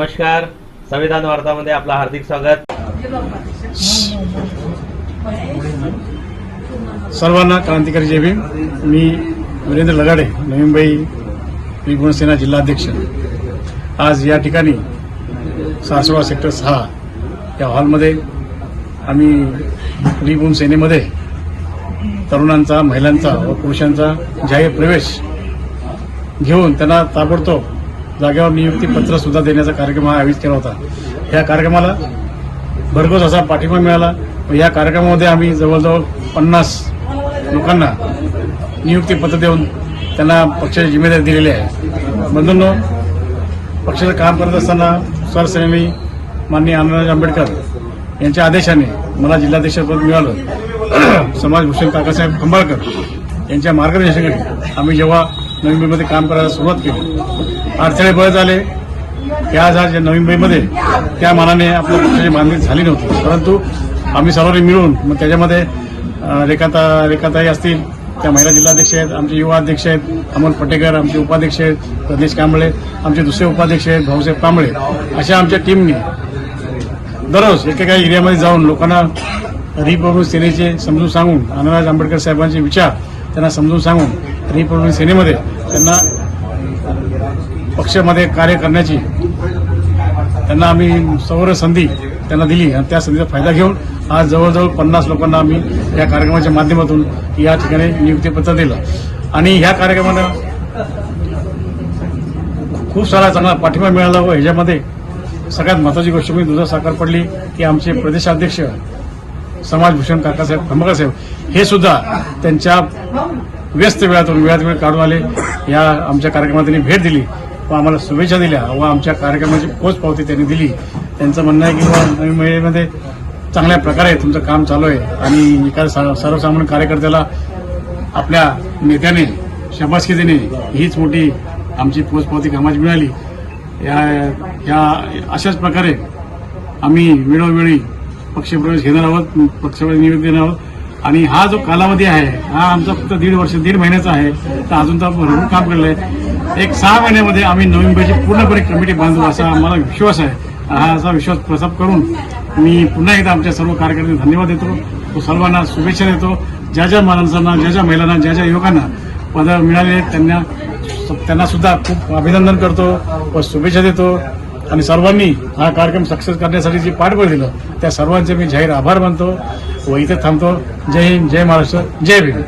नमस्कार. संविधान वार्तामध्ये आपलं हार्दिक स्वागत. सर्वांना क्रांतिकारी जय भीम. मी वीरेंद्र लगाडे नवी मुंबई त्रिगुण जिल्हाध्यक्ष. आज या ठिकाणी सासवा सेक्टर सहा या हॉलमध्ये आम्ही त्रिगुण सेनेमध्ये तरुणांचा महिलांचा व पुरुषांचा जाहीर प्रवेश घेऊन त्यांना ताबडतोब जागेवर नियुक्ती पत्र सुद्धा देण्याचा कार्यक्रम हा आयोजित केला होता. या कार्यक्रमाला भरघोस असा पाठिंबा मिळाला. व या कार्यक्रमामध्ये आम्ही जवळजवळ पन्नास लोकांना नियुक्ती पत्र देऊन त्यांना पक्षाची जिम्मेदारी दिलेली आहे. बंधूंनो पक्षाचं काम करत असताना सरसेनानी माननीय आनंदराज आंबेडकर यांच्या आदेशाने मला जिल्हाध्यक्षपद मिळालं. समाजभूषण काकासाहेब खंबाळकर यांच्या मार्गदर्शनाखाली आम्ही जेव्हा नवी मुंबईमध्ये काम करायला सुरुवात केली अडथळे बळ झाले. की आज आज नवी मुंबईमध्ये त्या मानाने आपल्या पक्षाची बांधणी झाली नव्हती. परंतु आम्ही सर्वांनी मिळून मग त्याच्यामध्ये रेखाता रेखाताई असतील त्या महिला जिल्हाध्यक्ष आहेत आमचे युवा अध्यक्ष आहेत अमोल पटेकर आमचे उपाध्यक्ष आहेत प्रदेश कांबळे आमचे दुसरे उपाध्यक्ष आहेत भाऊसाहेब कांबळे. अशा आमच्या टीमनी दररोज एकेका एरियामध्ये जाऊन लोकांना रिपब्लिक सेनेचे समजून सांगून अण्णाराज आंबेडकर साहेबांचे विचार त्यांना समजून सांगून रिपब्लिक सेनेमध्ये त्यांना पक्षामध्ये कार्य करण्याची त्यांना आम्ही सौर संधी त्यांना दिली आणि त्या संधीचा फायदा घेऊन आज जवळजवळ पन्नास लोकांना आम्ही या कार्यक्रमाच्या माध्यमातून या ठिकाणी नियुक्तीपत्र दिलं. आणि ह्या कार्यक्रमाला खूप सारा चांगला पाठिंबा मिळाला व ह्याच्यामध्ये सगळ्यात महत्वाची गोष्ट म्हणजे दुधा साकार पडली की आमचे प्रदेशाध्यक्ष समाजभूषण काकासाहेब खंबकासाहेब हे सुद्धा त्यांच्या व्यस्त वेळातून वेळात वेळ काढून आले. या आमच्या कार्यक्रमात त्यांनी भेट दिली. व आम्हाला शुभेच्छा दिल्या व आमच्या कार्यक्रमाची पोच पावती त्यांनी दिली. त्यांचं म्हणणं आहे की नवीन नवी चांगल्या प्रकारे तुमचं काम चालू आहे आणि एखाद्या सर्वसामान्य कार्यकर्त्याला आपल्या नेत्याने शबासकी देणे हीच मोठी आमची पोचपावती कामाची मिळाली. या या अशाच प्रकारे आम्ही वेळोवेळी पक्षप्रवेश घेणार आहोत पक्षप्रवेश नियुक्त देणार आहोत. आणि हा जो कालावधी आहे हा आमचा फक्त दीड वर्ष दीड महिन्याचा आहे. तर अजून तर भरपूर काम केलं आहे. एक सहा महिन्यामध्ये आम्ही नवी मुंबईची पूर्णपणे कमिटी बांधू असा आम्हाला विश्वास आहे. हा असा विश्वास प्रसाप करून मी पुन्हा एकदा आमच्या सर्व कार्यकर्त्यांना धन्यवाद देतो. तो सर्वांना शुभेच्छा देतो. ज्या ज्या माणसांना ज्या ज्या महिलांना ज्या ज्या युवकांना पद मिळाले त्यांना त्यांना सुद्धा खूप अभिनंदन करतो व शुभेच्छा देतो. आणि सर्वांनी हा कार्यक्रम सक्सेस करण्यासाठी जे पाठबळ दिलं त्या सर्वांचे मी जाहीर आभार मानतो व इथे थांबतो. जय हिंद जय महाराष्ट्र जय भीम.